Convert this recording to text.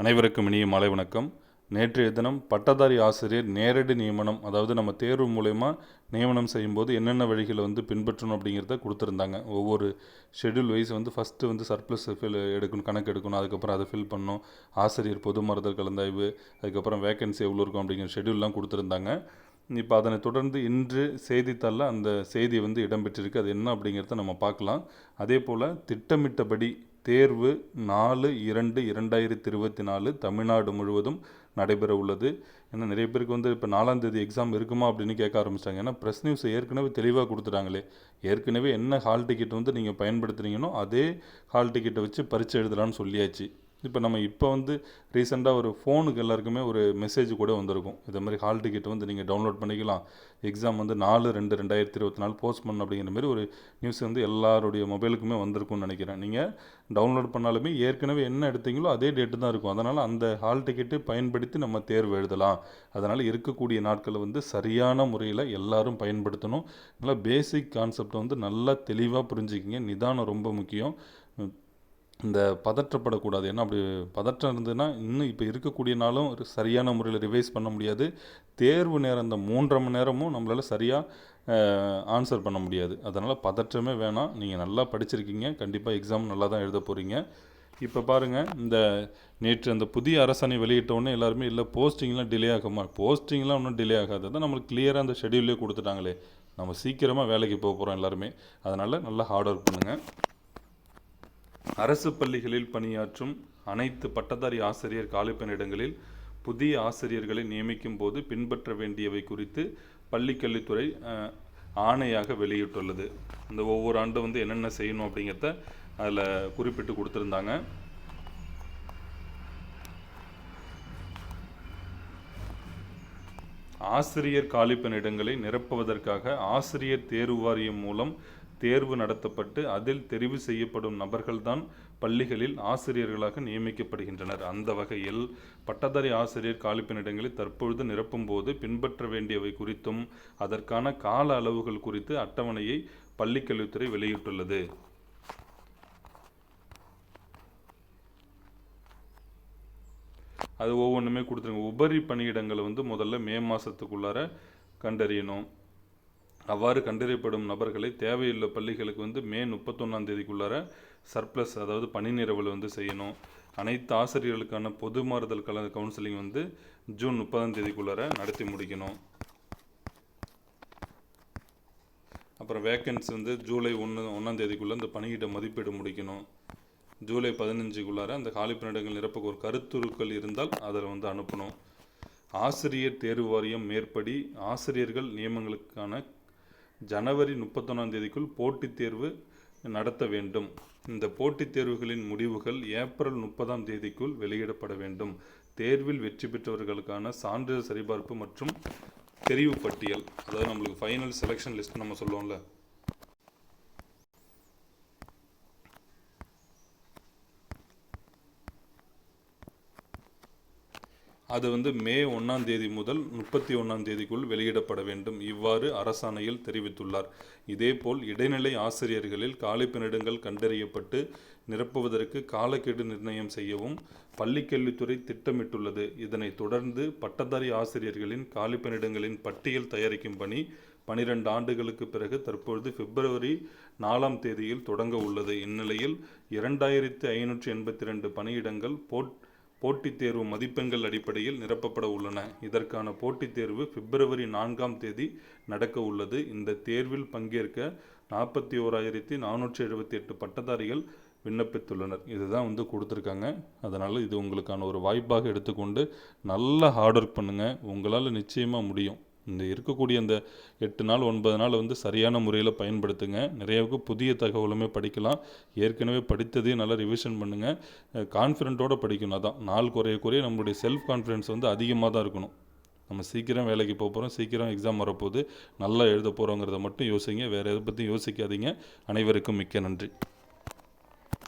அனைவருக்கும் இனிய மாலை வணக்கம். நேற்றைய தினம் பட்டதாரி ஆசிரியர் நேரடி நியமனம் அதாவது நம்ம தேர்வு மூலயமா நியமனம் செய்யும்போது என்னென்ன வழிகளை வந்து பின்பற்றணும் அப்படிங்கிறத கொடுத்துருந்தாங்க. ஒவ்வொரு ஷெட்யூல் வைஸ் வந்து ஃபஸ்ட்டு வந்து சர்ப்ளஸ் ஃபில் எடுக்கணும் கணக்கு எடுக்கணும் அதுக்கப்புறம் அதை ஃபில் பண்ணணும். ஆசிரியர் பொது மறுதல் கலந்தாய்வு அதுக்கப்புறம் வேகன்சி எவ்வளோ இருக்கும் அப்படிங்கிற ஷெட்யூல்லாம் கொடுத்துருந்தாங்க. இப்போ அதனை தொடர்ந்து இன்று செய்தித்தாளில் அந்த செய்தி வந்து இடம்பெற்றிருக்கு. அது என்ன அப்படிங்கிறத நம்ம பார்க்கலாம். அதே போல் திட்டமிட்டபடி தேர்வு நாலு இரண்டு இரண்டாயிரத்தி இருபத்தி நாலு தமிழ்நாடு முழுவதும் நடைபெற உள்ளது. ஏன்னா நிறைய பேருக்கு வந்து இப்போ நாலாம் தேதி எக்ஸாம் இருக்குமா அப்படின்னு கேட்க ஆரம்பிச்சிட்டாங்க. ஏன்னா ப்ரெஸ் நியூஸ் ஏற்கனவே தெளிவாக கொடுத்துட்டாங்களே. ஏற்கனவே என்ன ஹால் டிக்கெட் வந்து நீங்கள் பயன்படுத்துனீங்களோ அதே ஹால் டிக்கெட்டை வச்சு பரீட்சை எழுதலாம்னு சொல்லியாச்சு. இப்போ நம்ம இப்போ வந்து ரீசெண்டாக ஒரு ஃபோனுக்கு எல்லாருக்குமே ஒரு மெசேஜ் கூட வந்திருக்கும். இது மாதிரி ஹால் டிக்கெட் வந்து நீங்கள் டவுன்லோட் பண்ணிக்கலாம். எக்ஸாம் வந்து நாலு ரெண்டு ரெண்டாயிரத்தி இருபத்தி நாலு போஸ்ட் பண்ண அப்படிங்கிற மாதிரி ஒரு நியூஸ் வந்து எல்லாருடைய மொபைலுக்குமே வந்திருக்கும்னு நினைக்கிறேன். நீங்கள் டவுன்லோட் பண்ணாலுமே ஏற்கனவே என்ன எடுத்தீங்களோ அதே டேட்டு தான் இருக்கும். அதனால் அந்த ஹால் டிக்கெட்டை பயன்படுத்தி நம்ம தேர்வு எழுதலாம். அதனால் இருக்கக்கூடிய நாட்களை வந்து சரியான முறையில் எல்லாரும் பயன்படுத்தணும். நல்லா பேசிக் கான்செப்டை வந்து நல்லா தெளிவாக புரிஞ்சுக்கிங்க. நிதானம் ரொம்ப முக்கியம். இந்த பதற்றப்படக்கூடாது. ஏன்னா அப்படி பதற்றம் இருந்ததுன்னா இன்னும் இப்போ இருக்கக்கூடிய நாளும் ஒரு சரியான முறையில் ரிவைஸ் பண்ண முடியாது. தேர்வு நேரம் இந்த மூன்றரை மணி நேரமும் நம்மளால் சரியாக ஆன்சர் பண்ண முடியாது. அதனால் பதற்றமே வேணாம். நீங்கள் நல்லா படிச்சிருக்கீங்க. கண்டிப்பாக எக்ஸாம் நல்லா தான் எழுத போகிறீங்க இப்போ பாருங்கள் இந்த நேற்று அந்த புதிய அரசாணை வெளியிட்ட உடனே எல்லாருமே இல்லை போஸ்டிங்லாம் டிலே ஆகுமா போஸ்டிங்லாம் ஒன்றும் டிலே ஆகாது. தான் நம்மளுக்கு கிளியராக அந்த ஷெடியூல்லே கொடுத்துட்டாங்களே. நம்ம சீக்கிரமாக வேலைக்கு போக போகிறோம் எல்லாருமே. அதனால் நல்லா ஹார்ட் ஒர்க் பண்ணுங்கள் அரசு பள்ளிகளில் பணியாற்றும் அனைத்து பட்டதாரி ஆசிரியர் காலிப்பணியிடங்களில் புதிய ஆசிரியர்களை நியமிக்கும் போது பின்பற்ற வேண்டியவை குறித்து பள்ளிக்கல்வித்துறை ஆணையாக வெளியிட்டுள்ளது. இந்த ஒவ்வொரு ஆண்டும் வந்து என்னென்ன செய்யணும் அப்படிங்கிறத அதில் குறிப்பிட்டு கொடுத்துருந்தாங்க. ஆசிரியர் காலிப்பணியிடங்களை நிரப்புவதற்காக ஆசிரியர் தேர்வு வாரியம் மூலம் தேர்வு நடத்தப்பட்டு அதில் தெரிவு செய்யப்படும் நபர்கள்தான் பள்ளிகளில் ஆசிரியர்களாக நியமிக்கப்படுகின்றனர். அந்த வகையில் பட்டதாரி ஆசிரியர் காலிப்பினிடங்களை தற்பொழுது நிரப்பும் போது பின்பற்ற வேண்டியவை குறித்தும் அதற்கான கால அளவுகள் குறித்து அட்டவணையை பள்ளிக்கல்வித்துறை வெளியிட்டுள்ளது. அது ஒவ்வொன்றுமே கொடுத்துருங்க. உபரி பணியிடங்களை வந்து முதல்ல மே மாதத்துக்குள்ளார கண்டறியணும். அவ்வாறு கண்டறியப்படும் நபர்களை தேவையுள்ள பள்ளிகளுக்கு வந்து மே முப்பத்தொன்னாம் தேதிக்குள்ளார சர்ப்ளஸ் அதாவது பணி நிரவல் வந்து செய்யணும். அனைத்து ஆசிரியர்களுக்கான பொது மாறுதல் கல கவுன்சிலிங் வந்து ஜூன் முப்பதாம் தேதிக்குள்ளார நடத்தி முடிக்கணும். அப்புறம் வேக்கன்ஸ் வந்து ஜூலை ஒன்று ஒன்றாம் தேதிக்குள்ளே இந்த பணியிட மதிப்பீடு முடிக்கணும். ஜூலை பதினஞ்சுக்குள்ளார அந்த காலிப்பணியிடங்கள் நிரப்புக்கு ஒரு கருத்துருக்கள் இருந்தால் அதில் வந்து அனுப்பணும். ஆசிரியர் தேர்வு வாரியம் மேற்படி ஆசிரியர்கள் நியமங்களுக்கான ஜனவரி முப்பத்தொன்னாம் தேதிக்குள் போட்டித் தேர்வு நடத்த வேண்டும். இந்த போட்டித் தேர்வுகளின் முடிவுகள் ஏப்ரல் முப்பதாம் தேதிக்குள் வெளியிடப்பட வேண்டும். தேர்வில் வெற்றி பெற்றவர்களுக்கான சான்றிதழ் சரிபார்ப்பு மற்றும் தெரிவு பட்டியல். அதாவது நம்மளுக்கு ஃபைனல் செலெக்ஷன் லிஸ்ட் நம்ம சொல்லுவோம்ல. அது வந்து மே ஒன்றாம் தேதி முதல் முப்பத்தி ஒன்றாம் தேதிக்குள் வெளியிடப்பட வேண்டும். இவ்வாறு அரசாணையில் தெரிவித்துள்ளார். இதேபோல் இடைநிலை ஆசிரியர்களில் காலிப்பணியிடங்கள் கண்டறியப்பட்டு நிரப்புவதற்கு காலக்கெடு நிர்ணயம் செய்யவும் பள்ளிக்கல்வித்துறை திட்டமிட்டுள்ளது. இதனைத் தொடர்ந்து பட்டதாரி ஆசிரியர்களின் காலிப்பணியிடங்களின் பட்டியல் தயாரிக்கும் பணி பனிரெண்டு ஆண்டுகளுக்கு பிறகு தற்பொழுது பிப்ரவரி நாலாம் தேதியில் தொடங்க உள்ளது. இந்நிலையில் இரண்டாயிரத்தி ஐநூற்றி எண்பத்தி ரெண்டு பணியிடங்கள் போட் போட்டித் தேர்வு மதிப்பெண்கள் அடிப்படையில் நிரப்பப்பட உள்ளன. இதற்கான போட்டித் தேர்வு பிப்ரவரி நான்காம் தேதி நடக்க உள்ளது. இந்த தேர்வில் பங்கேற்க நாற்பத்தி ஓராயிரத்தி நானூற்றி எழுபத்தி எட்டு பட்டதாரிகள் விண்ணப்பித்துள்ளனர். இதுதான் வந்து கொடுத்துருக்காங்க. அதனால் இது உங்களுக்கான ஒரு வாய்ப்பாக எடுத்துக்கொண்டு நல்லா ஹார்ட் ஒர்க் பண்ணுங்கள் உங்களால் நிச்சயமாக முடியும். இந்த இருக்கக்கூடிய அந்த எட்டு நாள் ஒன்பது நாள் வந்து சரியான முறையில் பயன்படுத்துங்க. நிறையாவுக்கு புதிய தகவலுமே படிக்கலாம். ஏற்கனவே படித்ததையும் நல்லா ரிவிஷன் பண்ணுங்கள் கான்ஃபிடென்ட்டோடு படிக்கணும் அதான். நாள் குறைய குறைய நம்மளுடைய செல்ஃப் கான்ஃபிடென்ஸ் வந்து அதிகமாக தான் இருக்கணும். நம்ம சீக்கிரம் வேலைக்கு போக போகிறோம் சீக்கிரம் எக்ஸாம் வரப்போகுது. நல்லா எழுத போகிறோங்கிறத மட்டும் யோசிங்க. வேறு எதை பற்றியும் யோசிக்காதீங்க. அனைவருக்கும் மிக்க நன்றி.